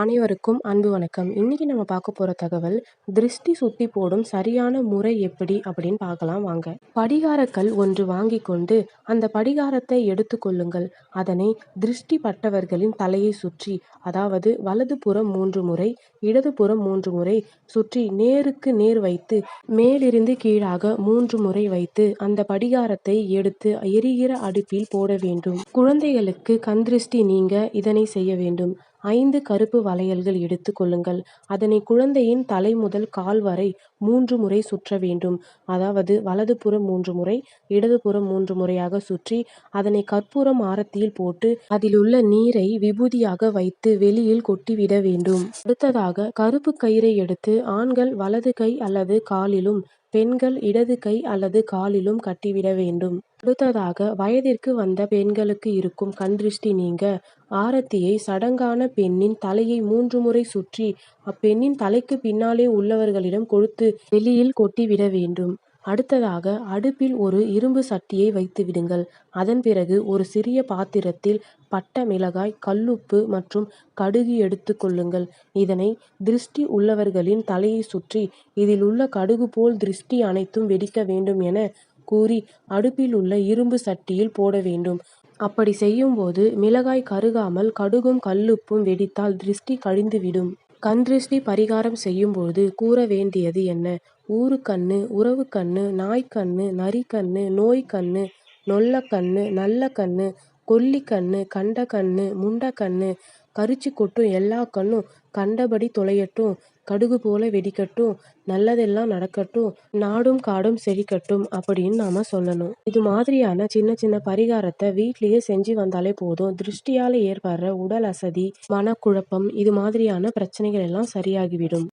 அனைவருக்கும் அன்பு வணக்கம். இன்னைக்கு நம்ம பார்க்க போற தகவல் திருஷ்டி சுத்தி போடும் சரியான முறை எப்படி அப்படின்னு பார்க்கலாம் வாங்க. படிகாரக்கல் ஒன்று வாங்கி கொண்டு அந்த படிகாரத்தை எடுத்து கொள்ளுங்கள். அதனை திருஷ்டி பட்டவர்களின் தலையை சுற்றி அதாவது வலதுபுறம் மூன்று முறை இடதுபுறம் மூன்று முறை சுற்றி நேருக்கு நேர் வைத்து மேலிருந்து கீழாக மூன்று முறை வைத்து அந்த படிகாரத்தை எடுத்து எரிகிற அடுப்பில் போட வேண்டும். குழந்தைகளுக்கு கண் திருஷ்டி நீங்க இதனை செய்ய வேண்டும். ஐந்து கருப்பு வளையல்கள் எடுத்து கொள்ளுங்கள். அதனை குழந்தையின் தலை முதல் கால் வரை மூன்று முறை சுற்ற வேண்டும். அதாவது வலதுபுறம் மூன்று முறை இடதுபுறம் மூன்று முறையாக சுற்றி அதனை கற்பூரம் ஆரத்தியில் போட்டு அதிலுள்ள நீரை விபூதியாக வைத்து வெளியில் கொட்டிவிட வேண்டும். அடுத்ததாக கருப்பு கயிறை எடுத்து ஆண்கள் வலது கை அல்லது காலிலும் பெண்கள் இடது கை அல்லது காலிலும் கட்டிவிட வேண்டும். அடுத்ததாக வயதிற்கு வந்த பெண்களுக்கு இருக்கும் கண் திருஷ்டி நீங்க ஆரத்தியை சடங்கான பெண்ணின் தலையை மூன்று முறை சுற்றி அப்பெண்ணின் தலைக்கு பின்னாலே உள்ளவர்களிடம் கொடுத்து வெளியில் கொட்டிவிட வேண்டும். அடுத்ததாக அடுப்பில் ஒரு இரும்பு சட்டியை வைத்து விடுங்கள். அதன் பிறகு ஒரு சிறிய பாத்திரத்தில் பட்ட மிளகாய் கல்லுப்பு மற்றும் கடுகு எடுத்து கொள்ளுங்கள். இதனை திருஷ்டி உள்ளவர்களின் தலையை சுற்றி இதில் உள்ள கடுகு போல் திருஷ்டி அனைத்தும் வெடிக்க வேண்டும் என கூறி அடுப்பில் உள்ள இரும்பு சட்டியில் போட வேண்டும். அப்படி செய்யும்போது மிளகாய் கருகாமல் கடுகும் கல்லுப்பும் வெடித்தால் திருஷ்டி கழிந்துவிடும். கண் பரிகாரம் செய்யும்போது கூற வேண்டியது என்ன? ஊருக்கண்ணு உறவுக்கண்ணு நாய்க்கண்ணு நரிக்கண்ணு நோய்க்கண்ணு நொல்லக்கண்ணு நல்ல கண்ணு கொல்லிக்கண்ணு கண்ட கண்ணு முண்ட கண்ணு கரிச்சு கொட்டும் எல்லா கண்ணும் கண்டபடி தொலையட்டும். கடுகு போல வெடிக்கட்டும் நல்லதெல்லாம் நடக்கட்டும் நாடும் காடும் செழிக்கட்டும் அப்படின்னு நாம சொல்லணும். இது மாதிரியான சின்ன சின்ன பரிகாரத்தை வீட்லயே செஞ்சு வந்தாலே போதும். திருஷ்டியால ஏற்படுற உடல் அசதி மனக்குழப்பம் இது மாதிரியான பிரச்சனைகள் எல்லாம் சரியாகிவிடும்.